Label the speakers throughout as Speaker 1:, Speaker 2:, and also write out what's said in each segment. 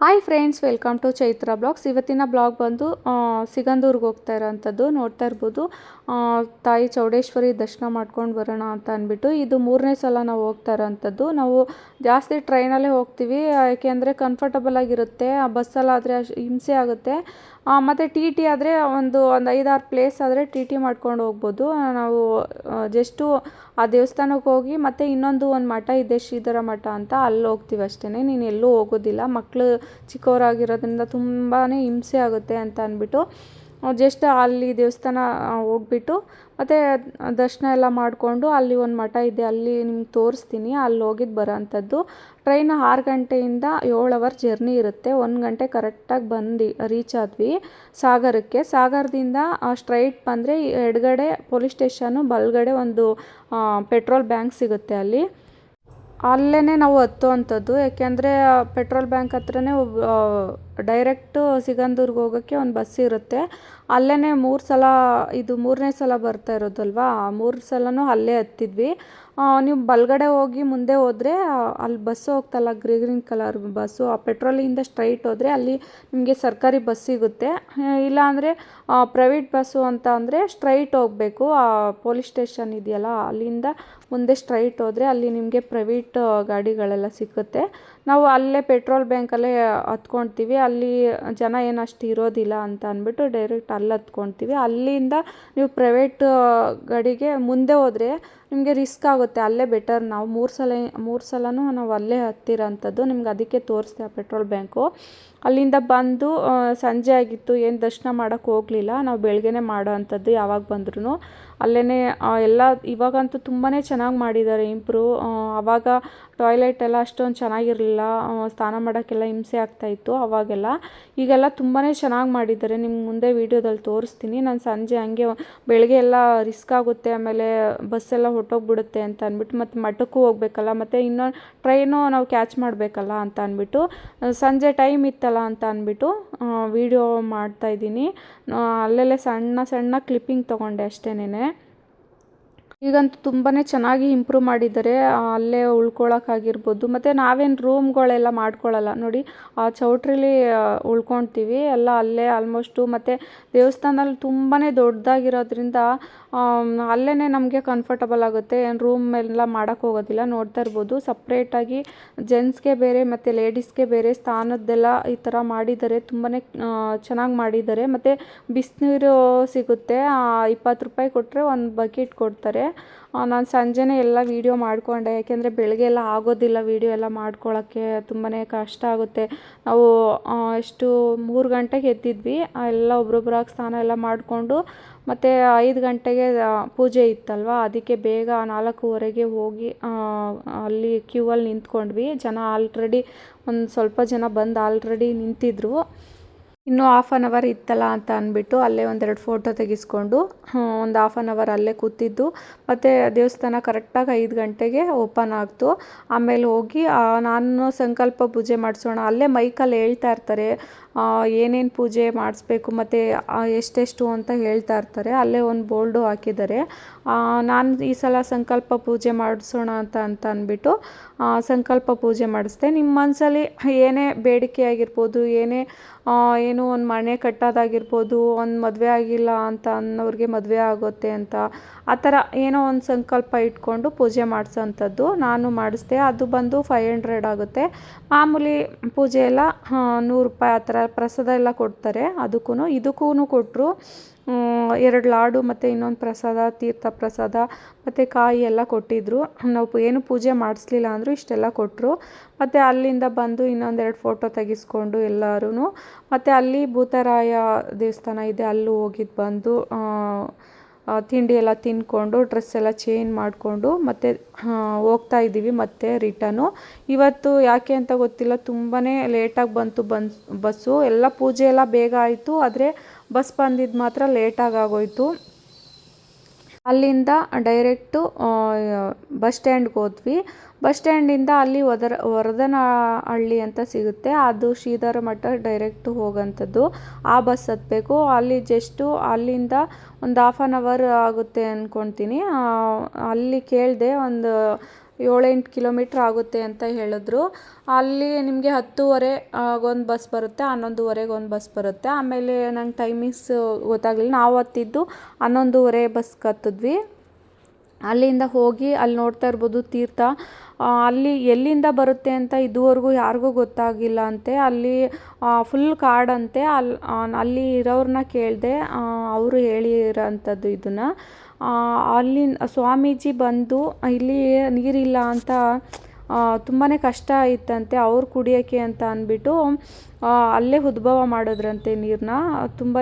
Speaker 1: Hi friends welcome to Chaitra vlogs ಇವತ್ತಿನ blog ಬಂದು ಸಿಗಂದೂರ್ಗೆ ಹೋಗ್ತಾ ಇರೋವಂಥದ್ದು ನೋಡ್ತಾ ಇರ್ಬೋದು. ತಾಯಿ ಚೌಡೇಶ್ವರಿ ದರ್ಶನ ಮಾಡ್ಕೊಂಡು ಬರೋಣ ಅಂತ ಅಂದ್ಬಿಟ್ಟು, ಇದು ಮೂರನೇ ಸಲ ನಾವು ಹೋಗ್ತಾ ಇರೋವಂಥದ್ದು ನಾವು ಜಾಸ್ತಿ ಟ್ರೈನಲ್ಲೇ ಹೋಗ್ತೀವಿ ಯಾಕೆಂದರೆ ಕಂಫರ್ಟಬಲ್ ಆಗಿರುತ್ತೆ. ಆ ಬಸ್ಸಲ್ಲಾದರೆ ಹಿಂಸೆ ಆಗುತ್ತೆ. ಮತ್ತು ಟಿ ಟಿ ಆದರೆ ಒಂದು ಒಂದು ಐದಾರು ಪ್ಲೇಸ್ ಆದರೆ ಟಿ ಟಿ ಮಾಡ್ಕೊಂಡು ಹೋಗ್ಬೋದು. ನಾವು ಜಸ್ಟು ಆ ದೇವಸ್ಥಾನಕ್ಕೆ ಹೋಗಿ ಮತ್ತು ಇನ್ನೊಂದು ಒಂದು ಮಠ ಇದೆ, ಶ್ರೀಧರ ಮಠ ಅಂತ ಅಲ್ಲಿ ಹೋಗ್ತೀವಿ ಅಷ್ಟೇ ನೀನು ಎಲ್ಲೂ ಹೋಗೋದಿಲ್ಲ. ಮಕ್ಕಳು ಚಿಕ್ಕವರಾಗಿರೋದ್ರಿಂದ ತುಂಬಾ ಹಿಂಸೆ ಆಗುತ್ತೆ ಅಂತ ಅಂದ್ಬಿಟ್ಟು ಜಸ್ಟ್ ಅಲ್ಲಿ ದೇವಸ್ಥಾನ ಹೋಗ್ಬಿಟ್ಟು ಮತ್ತು ದರ್ಶನ ಎಲ್ಲ ಮಾಡಿಕೊಂಡು ಅಲ್ಲಿ ಒಂದು ಮಠ ಇದೆ, ಅಲ್ಲಿ ನಿಮ್ಗೆ ತೋರಿಸ್ತೀನಿ, ಅಲ್ಲಿ ಹೋಗಿದ್ದು ಬರೋ ಅಂಥದ್ದು. ಟ್ರೈನ್ ಆರು ಗಂಟೆಯಿಂದ ಏಳು ಅವರ್ ಜರ್ನಿ ಇರುತ್ತೆ, ಒಂದು ಗಂಟೆ ಕರೆಕ್ಟಾಗಿ ಬಂದು ರೀಚ್ ಆದ್ವಿ ಸಾಗರಕ್ಕೆ. ಸಾಗರದಿಂದ ಸ್ಟ್ರೈಟ್ ಬಂದರೆ ಎಡಗಡೆ ಪೊಲೀಸ್ ಸ್ಟೇಷನು ಬಲಗಡೆ ಒಂದು ಪೆಟ್ರೋಲ್ ಬ್ಯಾಂಕ್ ಸಿಗುತ್ತೆ ಅಲ್ಲಿ. ಅಲ್ಲೇ ನಾವು ಹತ್ತುವಂಥದ್ದು. ಯಾಕೆಂದರೆ ಪೆಟ್ರೋಲ್ ಬ್ಯಾಂಕ್ ಹತ್ರನೇ ಡೈರೆಕ್ಟು ಸಿಗಂದೂರ್ಗೆ ಹೋಗೋಕ್ಕೆ ಒಂದು ಬಸ್ ಇರುತ್ತೆ. ಅಲ್ಲೇ ಮೂರು ಸಲ, ಇದು ಮೂರನೇ ಸಲ ಬರ್ತಾ ಇರೋದಲ್ವಾ? ಮೂರು ಸಲವೂ ಅಲ್ಲೇ ಹತ್ತಿದ್ವಿ. ನೀವು ಬಲಗಡೆ ಹೋಗಿ ಮುಂದೆ ಹೋದರೆ ಅಲ್ಲಿ ಬಸ್ಸು ಹೋಗ್ತಲ್ಲ, ಗ್ರೀನ್ ಕಲರ್ ಬಸ್ಸು, ಆ ಪೆಟ್ರೋಲಿಂದ ಸ್ಟ್ರೈಟ್ ಹೋದರೆ ಅಲ್ಲಿ ನಿಮಗೆ ಸರ್ಕಾರಿ ಬಸ್ ಸಿಗುತ್ತೆ. ಇಲ್ಲಾಂದರೆ ಪ್ರೈವೇಟ್ ಬಸ್ಸು ಅಂತ ಅಂದರೆ ಸ್ಟ್ರೈಟ್ ಹೋಗಬೇಕು. ಆ, ಪೊಲೀಸ್ ಸ್ಟೇಷನ್ ಇದೆಯಲ್ಲ, ಅಲ್ಲಿಂದ ಮುಂದೆ ಸ್ಟ್ರೈಟ್ ಹೋದರೆ ಅಲ್ಲಿ ನಿಮಗೆ ಪ್ರೈವೇಟ್ ಗಾಡಿಗಳೆಲ್ಲ ಸಿಕ್ಕುತ್ತೆ ನಾವು ಅಲ್ಲೇ ಪೆಟ್ರೋಲ್ ಬ್ಯಾಂಕಲ್ಲೇ ಹತ್ಕೊಳ್ತೀವಿ ಅಲ್ಲಿ ಜನ ಏನು ಅಷ್ಟು ಇರೋದಿಲ್ಲ ಅಂತ ಅಂದ್ಬಿಟ್ಟು ಡೈರೆಕ್ಟ್ ಅಲ್ಲಿ ಹತ್ಕೊಳ್ತೀವಿ ಅಲ್ಲಿಂದ ನೀವು ಪ್ರೈವೇಟ್ ಗಾಡಿಗೆ ಮುಂದೆ ಹೋದರೆ ನಿಮಗೆ ರಿಸ್ಕ್ ಆಗುತ್ತೆ. ಅಲ್ಲೇ ಬೆಟರ್ ನಾವು ಮೂರು ಸಲ, ಮೂರು ಸಲವೂ ನಾವು ಅಲ್ಲೇ ಹತ್ತಿರೋಂಥದ್ದು. ನಿಮ್ಗೆ ಅದಕ್ಕೆ ತೋರಿಸ್ದೆ ಆ ಪೆಟ್ರೋಲ್ ಬ್ಯಾಂಕು ಅಲ್ಲಿಂದ ಬಂದು ಸಂಜೆ ಆಗಿತ್ತು, ಏನು ದರ್ಶನ ಮಾಡೋಕ್ಕೆ ಹೋಗಲಿಲ್ಲ. ನಾವು ಬೆಳಗ್ಗೆನೇ ಮಾಡೋ ಅಂಥದ್ದು ಯಾವಾಗ ಬಂದ್ರೂ ಅಲ್ಲೇ ಎಲ್ಲ ಇವಾಗಂತೂ ತುಂಬಾ ಚೆನ್ನಾಗಿ ಮಾಡಿದ್ದಾರೆ ಇಂಪ್ರೂವ್ ಆವಾಗ ಟಾಯ್ಲೆಟ್ ಎಲ್ಲ ಅಷ್ಟೊಂದು ಚೆನ್ನಾಗಿರಲಿಲ್ಲ. ಸ್ನಾನ ಮಾಡೋಕ್ಕೆಲ್ಲ ಹಿಂಸೆ ಆಗ್ತಾಯಿತ್ತು ಆವಾಗೆಲ್ಲ ಈಗೆಲ್ಲ ತುಂಬಾ ಚೆನ್ನಾಗಿ ಮಾಡಿದ್ದಾರೆ ನಿಮ್ಮ ಮುಂದೆ ವೀಡಿಯೋದಲ್ಲಿ ತೋರಿಸ್ತೀನಿ. ನಾನು ಸಂಜೆ ಹಂಗೆ ಬೆಳಗ್ಗೆ ಎಲ್ಲ ರಿಸ್ಕ್ ಆಗುತ್ತೆ, ಆಮೇಲೆ ಬಸ್ಸೆಲ್ಲ ಹೊಟ್ಟೋಗ್ಬಿಡುತ್ತೆ ಅಂತ ಅಂದ್ಬಿಟ್ಟು, ಮತ್ತು ಮಠಕ್ಕೂ ಹೋಗ್ಬೇಕಲ್ಲ, ಮತ್ತು ಇನ್ನೊಂದು ಟ್ರೈನು ನಾವು ಕ್ಯಾಚ್ ಮಾಡಬೇಕಲ್ಲ ಅಂತ ಅಂದ್ಬಿಟ್ಟು ಸಂಜೆ ಟೈಮ್ ಇತ್ತಲ್ಲ ಅಂತ ಅಂದ್ಬಿಟ್ಟು ವೀಡಿಯೋ ಮಾಡ್ತಾಯಿದ್ದೀನಿ ಅಲ್ಲಲ್ಲೇ ಸಣ್ಣ ಸಣ್ಣ ಕ್ಲಿಪ್ಪಿಂಗ್ ತೊಗೊಂಡೆ ಅಷ್ಟೇನೆ ಈಗಂತೂ ತುಂಬಾ ಚೆನ್ನಾಗಿ ಇಂಪ್ರೂವ್ ಮಾಡಿದ್ದಾರೆ. ಅಲ್ಲೇ ಉಳ್ಕೊಳ್ಳೋಕ್ಕಾಗಿರ್ಬೋದು ಮತ್ತು ನಾವೇನು ರೂಮ್ಗಳೆಲ್ಲ ಮಾಡ್ಕೊಳ್ಳಲ್ಲ ನೋಡಿ, ಆ ಚೌಟ್ರಿಲಿ ಉಳ್ಕೊತೀವಿ. ಎಲ್ಲ ಅಲ್ಲೇ ಆಲ್ಮೋಸ್ಟು ಮತ್ತು ದೇವಸ್ಥಾನದಲ್ಲಿ ತುಂಬಾ ದೊಡ್ಡದಾಗಿರೋದ್ರಿಂದ ಅಲ್ಲೇ ನಮಗೆ ಕಂಫರ್ಟಬಲ್ ಆಗುತ್ತೆ. ಏನು ರೂಮ್ ಎಲ್ಲ ಮಾಡೋಕ್ಕೆ ಹೋಗೋದಿಲ್ಲ. ನೋಡ್ತಾ ಇರ್ಬೋದು. ಸಪ್ರೇಟಾಗಿ ಜೆಂಟ್ಸ್ಗೆ ಬೇರೆ, ಮತ್ತು ಲೇಡೀಸ್ಗೆ ಬೇರೆ ಸ್ಥಾನದ್ದೆಲ್ಲ ಈ ಥರ ಮಾಡಿದ್ದಾರೆ. ತುಂಬಾ ಚೆನ್ನಾಗಿ ಮಾಡಿದ್ದಾರೆ. ಮತ್ತು ಬಿಸಿನೀರು ಸಿಗುತ್ತೆ. ಇಪ್ಪತ್ತು ರೂಪಾಯಿ ಕೊಟ್ಟರೆ ಒಂದು ಬಕೆಟ್ ಕೊಡ್ತಾರೆ. ನಾನು ಸಂಜೆನೇ ಎಲ್ಲ ವೀಡಿಯೋ ಮಾಡಿಕೊಂಡೆ. ಯಾಕೆಂದರೆ ಬೆಳಗ್ಗೆ ಎಲ್ಲ ಆಗೋದಿಲ್ಲ ವೀಡಿಯೋ ಎಲ್ಲ ಮಾಡ್ಕೊಳ್ಳೋಕ್ಕೆ ತುಂಬಾ ಕಷ್ಟ ಆಗುತ್ತೆ. ನಾವು ಎಷ್ಟು ಮೂರು ಗಂಟೆಗೆ ಎದ್ದಿದ್ವಿ. ಎಲ್ಲ ಒಬ್ರೊಬ್ರಾಗಿ ಸ್ನಾನ ಎಲ್ಲ ಮಾಡಿಕೊಂಡು ಮತ್ತು ಐದು ಗಂಟೆಗೆ ಪೂಜೆ ಇತ್ತಲ್ವ? ಅದಕ್ಕೆ ಬೇಗ ನಾಲ್ಕೂವರೆಗೆ ಹೋಗಿ ಅಲ್ಲಿ ಕ್ಯೂ ಅಲ್ಲಿ ನಿಂತ್ಕೊಂಡ್ವಿ. ಜನ ಆಲ್ರೆಡಿ ಒಂದು ಸ್ವಲ್ಪ ಜನ ಬಂದು ಆಲ್ರೆಡಿ ನಿಂತಿದ್ರು. ಇನ್ನೂ ಹಾಫ್ ಆನ್ ಅವರ್ ಇತ್ತಲ್ಲ ಅಂತ ಅಂದ್ಬಿಟ್ಟು ಅಲ್ಲೇ ಒಂದೆರಡು ಫೋಟೋ ತೆಗೆಸ್ಕೊಂಡು ಒಂದು ಹಾಫ್ ಆನ್ ಅವರ್ ಅಲ್ಲೇ ಕೂತಿದ್ದು. ಮತ್ತು ದೇವಸ್ಥಾನ ಕರೆಕ್ಟಾಗಿ ಐದು ಗಂಟೆಗೆ ಓಪನ್ ಆಗ್ತು. ಆಮೇಲೆ ಹೋಗಿ ನಾನು ಸಂಕಲ್ಪ ಪೂಜೆ ಮಾಡಿಸೋಣ, ಅಲ್ಲೇ ಮೈಕಲ್ಲಿ ಹೇಳ್ತಾ ಇರ್ತಾರೆ. ಏನೇನು ಪೂಜೆ ಮಾಡಿಸ್ಬೇಕು ಮತ್ತು ಎಷ್ಟೆಷ್ಟು ಅಂತ ಹೇಳ್ತಾ ಇರ್ತಾರೆ. ಅಲ್ಲೇ ಒಂದು ಬೋಲ್ಡು ಹಾಕಿದ್ದಾರೆ. ನಾನು ಈ ಸಲ ಸಂಕಲ್ಪ ಪೂಜೆ ಮಾಡಿಸೋಣ ಅಂತ ಅಂತ ಅಂದ್ಬಿಟ್ಟು ಸಂಕಲ್ಪ ಪೂಜೆ ಮಾಡಿಸ್ದೆ. ನಿಮ್ಮ ಮನಸ್ಸಲ್ಲಿ ಏನೇ ಬೇಡಿಕೆ ಆಗಿರ್ಬೋದು, ಏನೇ ಏನು ಒಂದು ಮನೆ ಕಟ್ಟೋದಾಗಿರ್ಬೋದು, ಒಂದು ಮದುವೆ ಆಗಿಲ್ಲ ಅಂತ ಅನ್ನೋರಿಗೆ ಮದುವೆ ಆಗುತ್ತೆ ಅಂತ, ಆ ಥರ ಏನೋ ಒಂದು ಸಂಕಲ್ಪ ಇಟ್ಕೊಂಡು ಪೂಜೆ ಮಾಡಿಸೋಂಥದ್ದು ನಾನು ಮಾಡಿಸ್ದೆ. ಅದು ಬಂದು ಫೈವ್ ಹಂಡ್ರೆಡ್ ಆಗುತ್ತೆ. ಮಾಮೂಲಿ ಪೂಜೆ ಎಲ್ಲ ನೂರು ರೂಪಾಯಿ ಆ ಥರ ಪ್ರಸಾದ ಎಲ್ಲ ಕೊಡ್ತಾರೆ. ಅದಕ್ಕೂ ಇದಕ್ಕೂ ಕೊಟ್ಟರು ಎರಡು ಲಾಡು ಮತ್ತು ಇನ್ನೊಂದು ಪ್ರಸಾದ, ತೀರ್ಥ ಪ್ರಸಾದ ಮತ್ತು ಕಾಯಿ ಎಲ್ಲ ಕೊಟ್ಟಿದ್ದರು ನಾವು ಏನು ಪೂಜೆ ಮಾಡಿಸ್ಲಿಲ್ಲ ಅಂದರೂ ಇಷ್ಟೆಲ್ಲ ಕೊಟ್ಟರು ಮತ್ತು ಅಲ್ಲಿಂದ ಬಂದು ಇನ್ನೊಂದೆರಡು ಫೋಟೋ ತೆಗೆಸ್ಕೊಂಡು ಎಲ್ಲರೂ ಮತ್ತು ಅಲ್ಲಿ ಭೂತರಾಯ ದೇವಸ್ಥಾನ ಇದೆ, ಅಲ್ಲೂ ಹೋಗಿದ್ದು ಬಂದು ತಿಂಡಿ ಎಲ್ಲ ತಿಂದ್ಕೊಂಡು ಡ್ರೆಸ್ ಎಲ್ಲ ಚೇಂಜ್ ಮಾಡಿಕೊಂಡು, ಮತ್ತೆ ಹೋಗ್ತಾ ಇದ್ದೀವಿ ಮತ್ತೆ ರಿಟರ್ನು ಇವತ್ತು ಯಾಕೆ ಅಂತ ಗೊತ್ತಿಲ್ಲ ತುಂಬಾ ಲೇಟಾಗಿ ಬಂತು ಬಸ್ಸು. ಎಲ್ಲ ಪೂಜೆ ಎಲ್ಲ ಬೇಗ ಆಯಿತು, ಆದರೆ ಬಸ್ ಬಂದಿದ್ದು ಮಾತ್ರ ಲೇಟಾಗಿ ಆಗೋಯ್ತು. ಅಲ್ಲಿಂದ ಡೈರೆಕ್ಟು ಬಸ್ ಸ್ಟ್ಯಾಂಡ್ಗೆ ಹೋದ್ವಿ. ಬಸ್ ಸ್ಟ್ಯಾಂಡಿಂದ ಅಲ್ಲಿ ವದರ, ವರದನಹಳ್ಳಿ ಅಂತ ಸಿಗುತ್ತೆ. ಅದು ಶ್ರೀಧರ ಮಠ ಡೈರೆಕ್ಟ್ ಹೋಗೋಂಥದ್ದು. ಆ ಬಸ್ ಹತ್ತಬೇಕು ಅಲ್ಲಿ ಜಸ್ಟು ಅಲ್ಲಿಂದ ಒಂದು ಆಫ್ ಆನ್ ಅವರ್ ಆಗುತ್ತೆ ಅಂದ್ಕೊತೀನಿ ಅಲ್ಲಿ ಕೇಳಿದೆ ಒಂದು ಏಳೆಂಟು ಕಿಲೋಮೀಟ್ರ್ ಆಗುತ್ತೆ ಅಂತ ಹೇಳಿದ್ರು. ಅಲ್ಲಿ ನಿಮಗೆ ಹತ್ತುವರೆ ಒಂದು ಬಸ್ ಬರುತ್ತೆ, ಹನ್ನೊಂದುವರೆಗೆ ಒಂದು ಬಸ್ ಬರುತ್ತೆ. ಆಮೇಲೆ ನಂಗೆ ಟೈಮಿಂಗ್ಸ್ ಗೊತ್ತಾಗಲಿಲ್ಲ. ನಾವು ಹತ್ತಿದ್ದು ಹನ್ನೊಂದುವರೆ ಬಸ್ ಹತ್ತಿದ್ವಿ. ಅಲ್ಲಿಂದ ಹೋಗಿ ಅಲ್ಲಿ ನೋಡ್ತಾ ಇರ್ಬೋದು ತೀರ್ಥ. ಅಲ್ಲಿ ಎಲ್ಲಿಂದ ಬರುತ್ತೆ ಅಂತ ಇದುವರೆಗೂ ಯಾರಿಗೂ ಗೊತ್ತಾಗಿಲ್ಲ ಅಂತೆ. ಅಲ್ಲಿ ಫುಲ್ ಕಾಡಂತೆ ಅಲ್ಲಿ ಅಲ್ಲಿ ಇರೋರನ್ನ ಕೇಳಿದೆ ಅವರು ಹೇಳಿರೋಂಥದ್ದು ಇದನ್ನು. ಅಲ್ಲಿಂದ ಸ್ವಾಮೀಜಿ ಬಂದು, ಇಲ್ಲಿ ನೀರಿಲ್ಲ ಅಂತ ತುಂಬಾ ಕಷ್ಟ ಇತ್ತಂತೆ, ಅವ್ರು ಕುಡಿಯೋಕ್ಕೆ ಅಂತ ಅಂದ್ಬಿಟ್ಟು ಅಲ್ಲೇ ಉದ್ಭವ ಮಾಡಿದ್ರಂತೆ ನೀರನ್ನ ತುಂಬಾ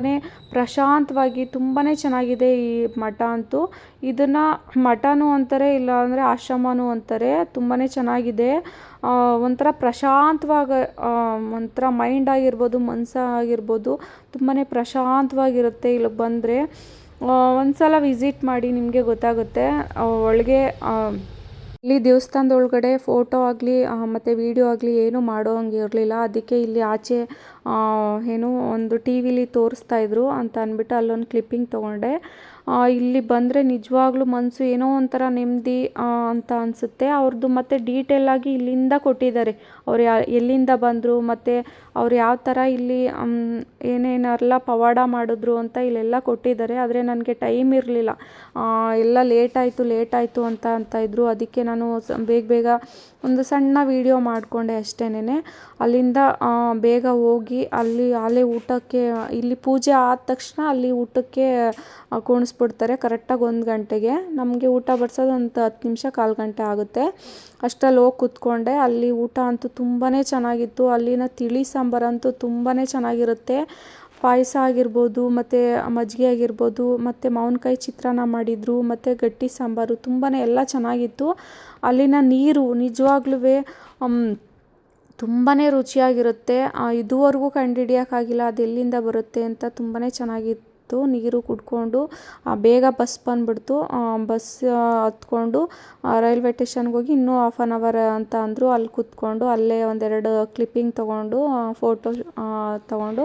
Speaker 1: ಪ್ರಶಾಂತವಾಗಿ ತುಂಬಾ ಚೆನ್ನಾಗಿದೆ ಈ ಮಠ ಅಂತೂ. ಇದನ್ನು ಮಠನೂ ಅಂತಾರೆ ಇಲ್ಲ ಅಂದರೆ ಆಶ್ರಮನೂ ಅಂತಾರೆ. ತುಂಬಾ ಚೆನ್ನಾಗಿದೆ. ಒಂಥರ ಪ್ರಶಾಂತವಾಗಿ ಒಂಥರ ಮೈಂಡ್ ಆಗಿರ್ಬೋದು ಮನಸ್ಸಾಗಿರ್ಬೋದು ತುಂಬಾ ಪ್ರಶಾಂತವಾಗಿರುತ್ತೆ ಇಲ್ಲಿಗೆ ಬಂದರೆ. ಒಂದು ಸಲ ವಿಸಿಟ್ ಮಾಡಿ ನಿಮಗೆ ಗೊತ್ತಾಗುತ್ತೆ. ಒಳಗೆ ಇಲ್ಲಿ ದೇವಸ್ಥಾನದ ಒಳಗಡೆ ಫೋಟೋ ಆಗಲಿ ಮತ್ತು ವೀಡಿಯೋ ಆಗಲಿ ಏನೂ ಮಾಡೋ ಹಂಗೆ ಇರಲಿಲ್ಲ. ಅದಕ್ಕೆ ಇಲ್ಲಿ ಆಚೆ ಏನು ಒಂದು ಟಿ ವಿಲಿ ತೋರಿಸ್ತಾ ಇದ್ರು ಅಂತ ಅಂದ್ಬಿಟ್ಟು ಅಲ್ಲೊಂದು ಕ್ಲಿಪ್ಪಿಂಗ್ ತೊಗೊಂಡೆ. ಇಲ್ಲಿ ಬಂದರೆ ನಿಜವಾಗ್ಲೂ ಮನಸ್ಸು ಏನೋ ಒಂಥರ ನೆಮ್ಮದಿ ಅಂತ ಅನಿಸುತ್ತೆ. ಅವ್ರದ್ದು ಮತ್ತು ಡೀಟೇಲಾಗಿ ಇಲ್ಲಿಂದ ಕೊಟ್ಟಿದ್ದಾರೆ. ಅವ್ರು ಎಲ್ಲಿಂದ ಬಂದರು, ಮತ್ತು ಅವ್ರು ಯಾವ ಥರ ಇಲ್ಲಿ ಏನೇನೆಲ್ಲ ಪವಾಡ ಮಾಡಿದ್ರು ಅಂತ ಇಲ್ಲೆಲ್ಲ ಕೊಟ್ಟಿದ್ದಾರೆ. ಆದರೆ ನನಗೆ ಟೈಮ್ ಇರಲಿಲ್ಲ. ಎಲ್ಲ ಲೇಟಾಯಿತು ಲೇಟಾಯಿತು ಅಂತ ಅಂತ ಇದ್ದರು ಅದಕ್ಕೆ ನಾನು ಬೇಗ ಬೇಗ ಒಂದು ಸಣ್ಣ ವೀಡಿಯೋ ಮಾಡಿಕೊಂಡೆ ಅಷ್ಟೇನೆ ಅಲ್ಲಿಂದ ಬೇಗ ಹೋಗಿ ಅಲ್ಲಿ, ಅಲ್ಲೇ ಊಟಕ್ಕೆ, ಇಲ್ಲಿ ಪೂಜೆ ಆದ ತಕ್ಷಣ ಅಲ್ಲಿ ಊಟಕ್ಕೆ ಕುಣಿಸ್ಬಿಡ್ತಾರೆ ಕರೆಕ್ಟಾಗಿ ಒಂದು ಗಂಟೆಗೆ. ನಮಗೆ ಊಟ ಬಡ್ಸೋದು ಒಂದು ಹತ್ತು ನಿಮಿಷ, ಕಾಲು ಗಂಟೆ ಆಗುತ್ತೆ. ಅಷ್ಟರಲ್ಲಿ ಹೋಗಿ ಕೂತ್ಕೊಂಡೆ. ಅಲ್ಲಿ ಊಟ ಅಂತೂ ತುಂಬಾ ಚೆನ್ನಾಗಿತ್ತು. ಅಲ್ಲಿನ ತಿಳಿ ಸಾಂಬಾರಂತೂ ತುಂಬಾ ಚೆನ್ನಾಗಿರುತ್ತೆ. ಪಾಯಸ ಆಗಿರ್ಬೋದು, ಮತ್ತು ಮಜ್ಜಿಗೆ ಆಗಿರ್ಬೋದು, ಮತ್ತು ಮಾವಿನ್ಕಾಯಿ ಚಿತ್ರಾನ್ನ ಮಾಡಿದರು, ಮತ್ತು ಗಟ್ಟಿ ಸಾಂಬಾರು ತುಂಬಾ ಎಲ್ಲ ಚೆನ್ನಾಗಿತ್ತು. ಅಲ್ಲಿನ ನೀರು ನಿಜವಾಗ್ಲೂ ತುಂಬಾ ರುಚಿಯಾಗಿರುತ್ತೆ. ಇದುವರೆಗೂ ಕಂಡುಹಿಡಿಯೋಕ್ಕಾಗಿಲ್ಲ ಅದು ಎಲ್ಲಿಂದ ಬರುತ್ತೆ ಅಂತ ತುಂಬಾ ಚೆನ್ನಾಗಿತ್ತು ನೀರು ಕುಡ್ಕೊಂಡು ಬೇಗ ಬಸ್ ಬಂದ್ಬಿಡ್ತು. ಬಸ್ ಹತ್ಕೊಂಡು ರೈಲ್ವೆ ಟೇಷನ್ಗೆ ಹೋಗಿ ಇನ್ನೂ ಹಾಫ್ ಆನ್ ಅವರ್ ಅಂತ ಅಂದರು. ಅಲ್ಲಿ ಕೂತ್ಕೊಂಡು, ಅಲ್ಲೇ ಒಂದೆರಡು ಕ್ಲಿಪ್ಪಿಂಗ್ ತೊಗೊಂಡು ಫೋಟೋ ತೊಗೊಂಡು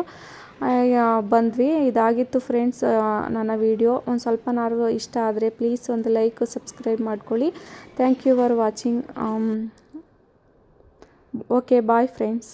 Speaker 1: ಬಂದ್ವಿ. ಇದಾಗಿತ್ತು ಫ್ರೆಂಡ್ಸ್ ನನ್ನ ವೀಡಿಯೋ ಒಂದು ಸ್ವಲ್ಪನಾದ್ರು ಇಷ್ಟ ಆದರೆ ಪ್ಲೀಸ್ ಒಂದು ಲೈಕ್ ಸಬ್ಸ್ಕ್ರೈಬ್ ಮಾಡ್ಕೊಳ್ಳಿ. Thank you for watching okay bye friends